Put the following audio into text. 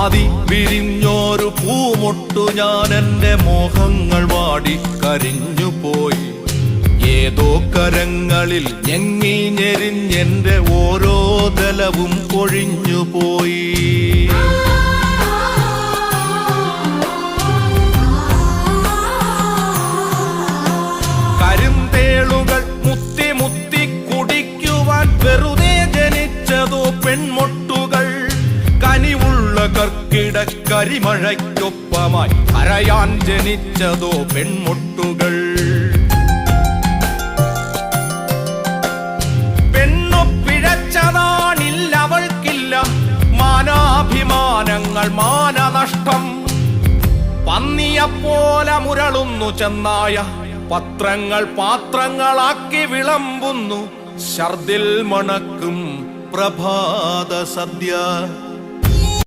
ആദി വിരിഞ്ഞോരു പൂമൊട്ടു ഞാൻ എന്റെ മോഹങ്ങൾ വാടി കരിഞ്ഞു പോയി. ഏതോ കരങ്ങളിൽ ഞെങ്ങി ഞെരിഞ്ഞെന്റെ ഓരോ തലവും കൊഴിഞ്ഞു പോയി. കരിന്തേളുകൾ മുത്തി മുത്തി കുടിക്കുവാൻ വെറുതെ കനിവുള്ള കർക്കിട കരിമഴയ്ക്കൊപ്പമായി കരയാൻ ജനിച്ചതോ പെൺമുട്ടുകൾ. പിഴച്ചതാണില്ല അവൾക്കില്ല മാനാഭിമാനങ്ങൾ മാനനഷ്ടം. പന്നിയെപ്പോലെ മുരളുന്നു ചെന്നായ പത്രങ്ങൾ പാത്രങ്ങളാക്കി വിളമ്പുന്നു. ഛർദിൽ മണക്കും പ്രഭാത സദ്യ.